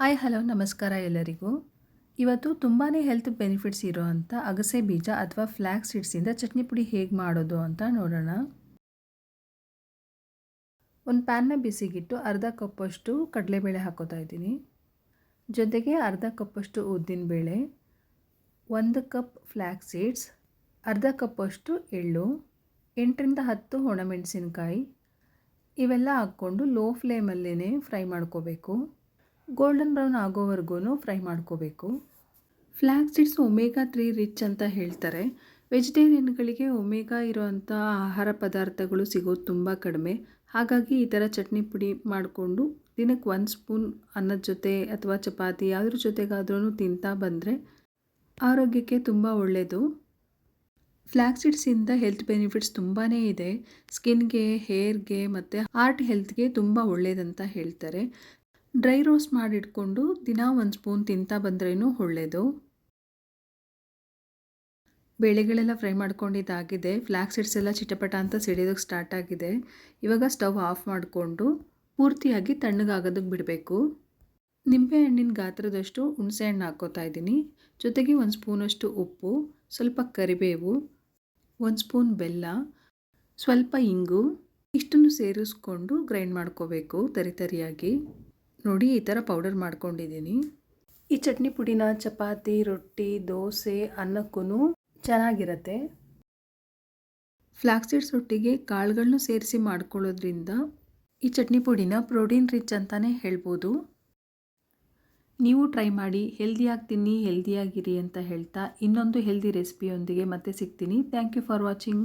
Hi, hello, ನಮಸ್ಕಾರ ಎಲ್ಲರಿಗೂ. ಇವತ್ತು ತುಂಬಾ ಹೆಲ್ತ್ ಬೆನಿಫಿಟ್ಸ್ ಇರೋವಂಥ ಅಗಸೆ ಬೀಜ ಅಥವಾ ಫ್ಲ್ಯಾಕ್ ಸೀಡ್ಸಿಂದ ಚಟ್ನಿ ಪುಡಿ ಹೇಗೆ ಮಾಡೋದು ಅಂತ ನೋಡೋಣ. ಒಂದು ಪ್ಯಾನ್ನ ಬಿಸಿಗಿಟ್ಟು ಅರ್ಧ ಕಪ್ಪಷ್ಟು ಕಡಲೆಬೇಳೆ ಹಾಕೋತಾ ಇದ್ದೀನಿ. ಜೊತೆಗೆ ಅರ್ಧ ಕಪ್ಪಷ್ಟು ಉದ್ದಿನಬೇಳೆ ಒಂದು ಕಪ್ ಫ್ಲ್ಯಾಕ್ಸ್ ಸೀಡ್ಸ್ ಅರ್ಧ ಕಪ್ಪಷ್ಟು ಎಳ್ಳು, ಎಂಟರಿಂದ ಹತ್ತು ಒಣಮೆಣಸಿನ್ಕಾಯಿ ಇವೆಲ್ಲ ಹಾಕ್ಕೊಂಡು ಲೋ ಫ್ಲೇಮಲ್ಲೇ ಫ್ರೈ ಮಾಡ್ಕೋಬೇಕು. ಗೋಲ್ಡನ್ ಬ್ರೌನ್ ಆಗೋವರೆಗೂ ಫ್ರೈ ಮಾಡ್ಕೋಬೇಕು. Flax seeds omega three rich ಅಂತ ಹೇಳ್ತಾರೆ. ವೆಜಿಟೇರಿಯನ್ಗಳಿಗೆ ಒಮೇಗಾ ಇರೋವಂಥ ಆಹಾರ ಪದಾರ್ಥಗಳು ಸಿಗೋದು ತುಂಬ ಕಡಿಮೆ. ಹಾಗಾಗಿ ಈ ಥರ ಚಟ್ನಿ ಪುಡಿ ಮಾಡಿಕೊಂಡು ದಿನಕ್ಕೆ ಒಂದು ಸ್ಪೂನ್ ಅನ್ನದ ಜೊತೆ ಅಥವಾ ಚಪಾತಿ ಯಾವುದ್ರ ಜೊತೆಗಾದ್ರೂ ತಿಂತಾ ಬಂದರೆ ಆರೋಗ್ಯಕ್ಕೆ ತುಂಬ ಒಳ್ಳೆಯದು ಫ್ಲ್ಯಾಕ್ ಸೀಡ್ಸಿಂದ ಹೆಲ್ತ್ ಬೆನಿಫಿಟ್ಸ್ ತುಂಬಾ ಇದೆ. ಸ್ಕಿನ್ಗೆ, ಹೇರ್ಗೆ ಮತ್ತು ಹಾರ್ಟ್ ಹೆಲ್ತ್ಗೆ ತುಂಬ ಒಳ್ಳೆಯದಂತ ಹೇಳ್ತಾರೆ. ಡ್ರೈ ರೋಸ್ಟ್ ಮಾಡಿಟ್ಕೊಂಡು ದಿನ ಒಂದು ಸ್ಪೂನ್ ತಿಂತಾ ಬಂದ್ರೇನು ಒಳ್ಳೆಯದು ಬೇಳೆಗಳೆಲ್ಲ ಫ್ರೈ ಮಾಡ್ಕೊಂಡಿದ್ದಾಗಿದೆ. ಫ್ಲ್ಯಾಕ್ ಸೀಡ್ಸ್ ಎಲ್ಲ ಚಿಟಪಟ ಅಂತ ಸಿಡಿಯೋದಕ್ಕೆ ಸ್ಟಾರ್ಟ್ ಆಗಿದೆ. ಇವಾಗ ಸ್ಟವ್ ಆಫ್ ಮಾಡಿಕೊಂಡು ಪೂರ್ತಿಯಾಗಿ ತಣ್ಣಗಾಗೋದಕ್ಕೆ ಬಿಡಬೇಕು. ನಿಂಬೆ ಹಣ್ಣಿನ ಗಾತ್ರದಷ್ಟು ಹುಣಸೆ ಹಣ್ಣು ಹಾಕ್ಕೋತಾ ಇದ್ದೀನಿ. ಜೊತೆಗೆ ಒಂದು ಸ್ಪೂನಷ್ಟು ಉಪ್ಪು, ಸ್ವಲ್ಪ ಕರಿಬೇವು, ಒಂದು ಸ್ಪೂನ್ ಬೆಲ್ಲ, ಸ್ವಲ್ಪ ಇಂಗು, ಇಷ್ಟನ್ನು ಸೇರಿಸ್ಕೊಂಡು ಗ್ರೈಂಡ್ ಮಾಡ್ಕೋಬೇಕು ತರಿ ತರಿಯಾಗಿ. ನೋಡಿ ಈ ಥರ ಪೌಡರ್ ಮಾಡ್ಕೊಂಡಿದ್ದೀನಿ. ಈ ಚಟ್ನಿ ಪುಡಿನ ಚಪಾತಿ ರೊಟ್ಟಿ ದೋಸೆ ಅನ್ನಕ್ಕೂ ಚೆನ್ನಾಗಿರತ್ತೆ. ಫ್ಲಾಕ್ಸೀಡ್ಸ್ ಒಟ್ಟಿಗೆ ಕಾಳುಗಳನ್ನೂ ಸೇರಿಸಿ ಮಾಡ್ಕೊಳ್ಳೋದ್ರಿಂದ ಈ ಚಟ್ನಿ ಪುಡಿನ ಪ್ರೋಟೀನ್ ರಿಚ್ ಅಂತಲೇ ಹೇಳ್ಬೋದು. ನೀವು ಟ್ರೈ ಮಾಡಿ ಹೆಲ್ದಿಯಾಗಿ ತಿನ್ನಿ ಹೆಲ್ದಿಯಾಗಿರಿ ಅಂತ ಹೇಳ್ತಾ ಇನ್ನೊಂದು ಹೆಲ್ದಿ ರೆಸಿಪಿಯೊಂದಿಗೆ ಮತ್ತೆ ಸಿಗ್ತೀನಿ. Thank you for watching